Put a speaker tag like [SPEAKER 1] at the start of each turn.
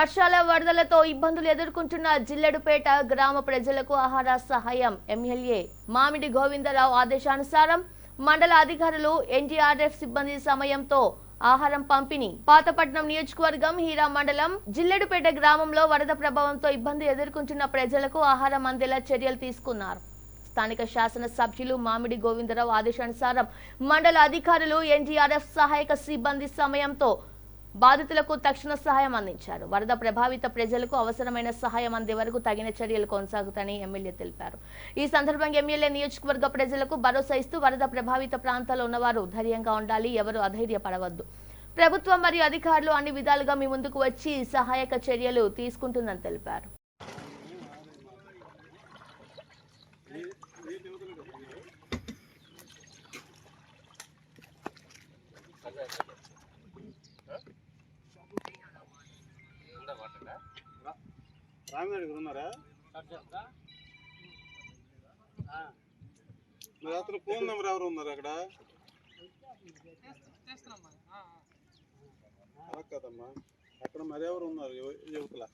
[SPEAKER 1] వర్షాల వరదలతో ఇబ్బందులు ఎదుర్కొంటున్న జిల్లెడుపేట గ్రామ ప్రజలకు ఆహార సహాయం ఎమ్మెల్యే మామిడి గోవిందరావు ఆదేశానుసారం మండల అధికారులు ఎన్టీఆర్ఎఫ్ సిబ్బంది సమయంతో ఆహారం పంపిణీ. పాతపట్నం నియోజకవర్గం హీరా మండలం జిల్లెడుపేట గ్రామంలో వరద ప్రభావంతో ఇబ్బంది ఎదుర్కొంటున్న ప్రజలకు ఆహారం అందేలా చర్యలు తీసుకున్నారు. స్థానిక శాసన సభ్యులు మామిడి గోవిందరావు ఆదేశానుసారం మండల అధికారులు ఎన్టీఆర్ఎఫ్ సహాయక సిబ్బంది సమయంతో బాధితులకు తక్షణ సహాయం అందించారు. వరద ప్రభావిత ప్రజలకు అవసరమైన సహాయం అందే వరకు తగిన చర్యలు కొనసాగుతాయని ఎమ్మెల్యే తెలిపారు. ఈ సందర్భంగా ఎమ్మెల్యే నియోజకవర్గ ప్రజలకు భరోసా ఇస్తూ వరద ప్రభావిత ప్రాంతాల్లో ఉన్నవారు ధైర్యంగా ఉండాలి ఎవరు అధైర్యపడవద్దు. ప్రభుత్వం మరియు అధికారులు అన్ని విధాలుగా మీ ముందుకు వచ్చి సహాయక చర్యలు తీసుకుంటుందని తెలిపారు.
[SPEAKER 2] ఉన్నారా? మరి అతను ఫోన్ నెంబర్ ఎవరు ఉన్నారు అక్కడ? అలా కదమ్మా. అక్కడ మరి ఎవరు ఉన్నారు? యువ- యువకుల?